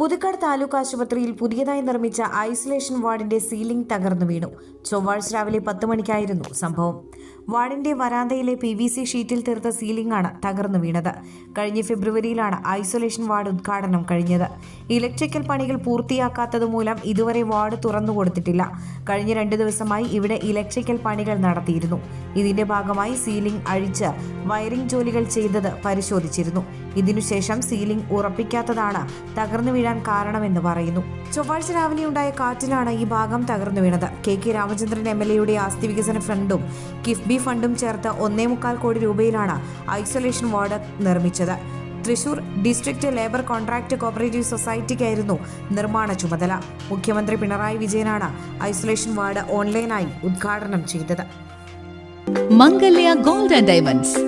പുതുക്കാട് താലൂക്ക് ആശുപത്രിയിൽ പുതിയതായി നിർമ്മിച്ച ഐസൊലേഷൻ വാർഡിന്റെ സീലിംഗ് തകർന്നു വീണു. ചൊവ്വാഴ്ച രാവിലെ പത്ത് മണിക്കായിരുന്നു സംഭവം. വാർഡിന്റെ വരാന്തയിലെ പി വി സി ഷീറ്റിൽ തീർത്ത സീലിംഗ് ആണ് തകർന്നു വീണത്. കഴിഞ്ഞ ഫെബ്രുവരിയിലാണ് ഐസൊലേഷൻ വാർഡ് ഉദ്ഘാടനം കഴിഞ്ഞത്. ഇലക്ട്രിക്കൽ പണികൾ പൂർത്തിയാക്കാത്തത് മൂലം ഇതുവരെ വാർഡ് തുറന്നു കൊടുത്തിട്ടില്ല. കഴിഞ്ഞ രണ്ട് ദിവസമായി ഇവിടെ ഇലക്ട്രിക്കൽ പണികൾ നടത്തിയിരുന്നു. ഇതിന്റെ ഭാഗമായി സീലിംഗ് അഴിച്ച് വയറിംഗ് ജോലികൾ ചെയ്തത് പരിശോധിച്ചിരുന്നു. ഇതിനുശേഷം സീലിംഗ് ഉറപ്പിക്കാത്തതാണ് തകർന്നു വീഴാൻ കാരണമെന്ന് പറയുന്നു. ചൊവ്വാഴ്ച രാവിലെ ഉണ്ടായ കാറ്റിലാണ് ഈ ഭാഗം തകർന്നു വീണത്. K K Ramachandran M L എയുടെ ആസ്തി വികസന ഫണ്ടും കിഫ്ബി ഫണ്ടും ചേർത്ത് ഒന്നേ മുക്കാൽ കോടി രൂപയിലാണ് ഐസൊലേഷൻ വാർഡ് നിർമ്മിച്ചത്. Thrissur district labour contract cooperative സൊസൈറ്റിക്കായിരുന്നു നിർമ്മാണ ചുമതല. മുഖ്യമന്ത്രി പിണറായി വിജയനാണ് ഐസൊലേഷൻ വാർഡ് ഓൺലൈനായി ഉദ്ഘാടനം ചെയ്തത്. Mangalya gold and diamonds.